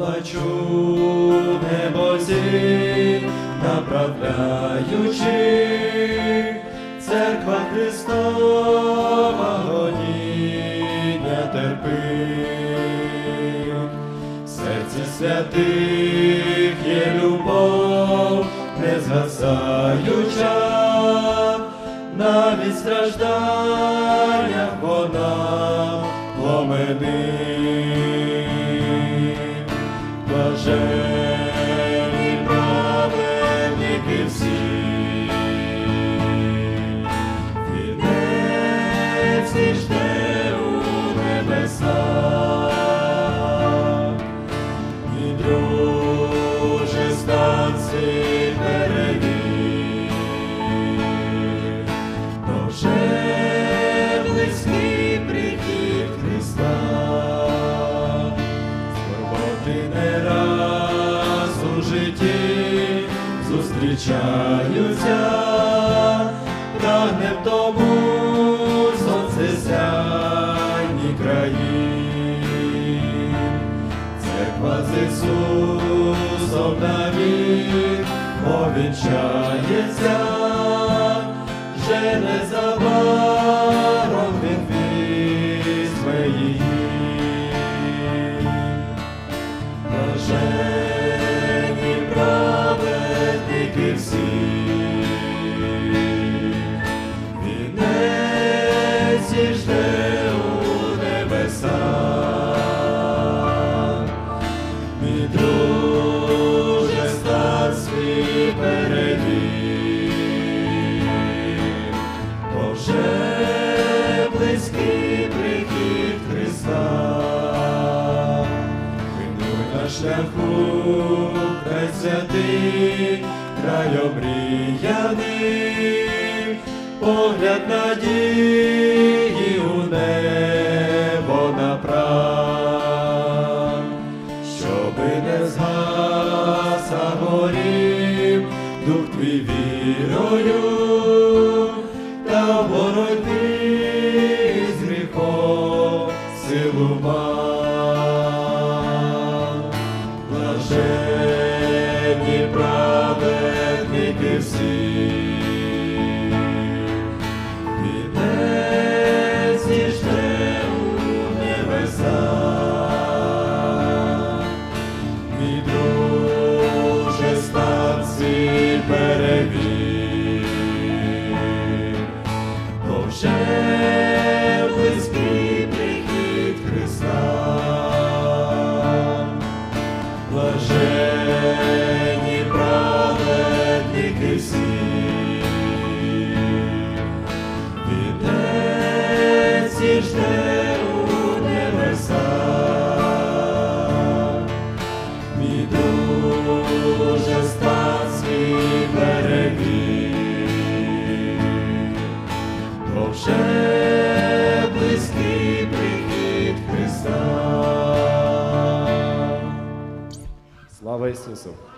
плачу небозі, направляючи церква Христова гоніння терпить. В серці святих є любов, не згасаюча, навіть стражданнях вона пломенить. Зустрічаються, прагне в тому сонце сяйні країн. Церква з Ісусом навік повінчається, вже незабаром він візьме її. Праведники всі, вінець і жде у небесах. Мій друже, стан перевір, бо вже близький прихід Христа. Минуй на шляху, святий, край обріяний, погляд надії у небо направ, щоби не згаса горів, дух твій вірою, та боротьбі sim. a instrução.